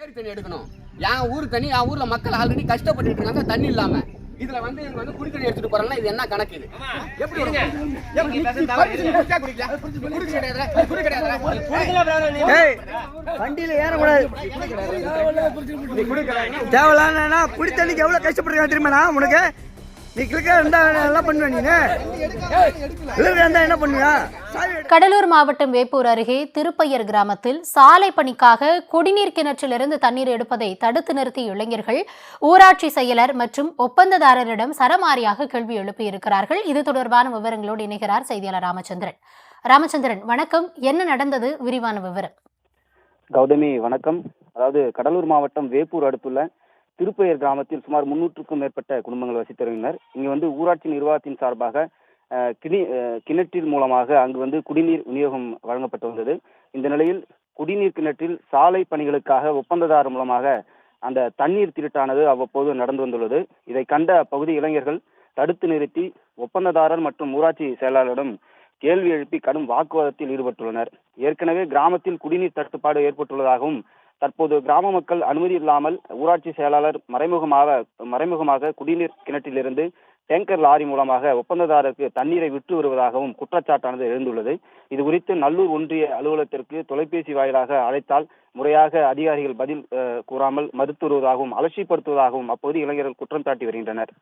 ஏரி தண்ணி எடுக்கணும். என் ஊர் தண்ணி என் ஊர்ல மக்கள் ஆல்ரெடி கஷ்டப்பட்டுட்டு இருக்காங்க தண்ணி இல்லாம. இதுல வந்து இவங்க வந்து குடி தண்ணி எடுத்துட்டு போறாங்கன்னா இது என்ன கணக்கு இது? எப்படி வண்டியில ஏறக்கூடாது. தேவையில்லாம குடி தண்ணிக்கு எவ்வளவு கஷ்டப்படுறீங்க தெரியுமாண்ணா உனக்கு? கடலூர் மாவட்டம் வேப்பூர் அருகே திருப்பையர் கிராமத்தில் சாலை பணிக்காக குடிநீர் கிணற்றிலிருந்து தண்ணீர் எடுப்பதை தடுத்து நிறுத்திய இளைஞர்கள் ஊராட்சி செயலர் மற்றும் ஒப்பந்ததாரரிடம் சரமாரியாக கேள்வி எழுப்பியிருக்கிறார்கள். இது தொடர்பான விவரங்களோடு இணைகிறார் செய்தியாளர் ராமச்சந்திரன். ராமச்சந்திரன் வணக்கம். என்ன நடந்தது? விரிவான விவரம். கௌதமி வணக்கம். அதாவது கடலூர் மாவட்டம் வேப்பூர் அடுத்துள்ள திருப்பையர் கிராமத்தில் சுமார் முன்னூற்றுக்கும் மேற்பட்ட குடும்பங்கள் வசித்து வருகின்றனர் இங்கு வந்து ஊராட்சி நிர்வாகத்தின் சார்பாக கிணி கிணற்றின் மூலமாக அங்கு வந்து குடிநீர் விநியோகம் வழங்கப்பட்டு வந்தது. இந்த நிலையில் குடிநீர் கிணற்றில் சாலை பணிகளுக்காக ஒப்பந்ததாரர் மூலமாக அந்த தண்ணீர் திருட்டானது அவ்வப்போது நடந்து வந்துள்ளது. இதை கண்ட அப்பகுதி இளைஞர்கள் தடுத்து நிறுத்தி ஒப்பந்ததாரர் மற்றும் ஊராட்சி செயலாளரிடம் கேள்வி எழுப்பி கடும் வாக்குவாதத்தில் ஈடுபட்டுள்ளனர். ஏற்கனவே கிராமத்தில் குடிநீர் தட்டுப்பாடு ஏற்பட்டுள்ளதாகவும் தற்போது கிராம மக்கள் அனுமதி இல்லாமல் ஊராட்சி செயலாளர் மறைமுகமாக மறைமுகமாக குடிநீர் கிணற்றிலிருந்து டேங்கர் லாரி மூலமாக ஒப்பந்ததாரருக்கு தண்ணீரை விட்டு வருவதாகவும் குற்றச்சாட்டானது எழுந்துள்ளது. இது குறித்து நல்லூர் ஒன்றிய அலுவலகத்திற்கு தொலைபேசி வாயிலாக அழைத்தால் முறையாக அதிகாரிகள் பதில் அஹ், கூறாமல் மறுத்து வருவதாகவும் அலட்சியப்படுத்துவதாகவும் அப்போது இளைஞர்கள் குற்றம் சாட்டி வருகின்றனர்.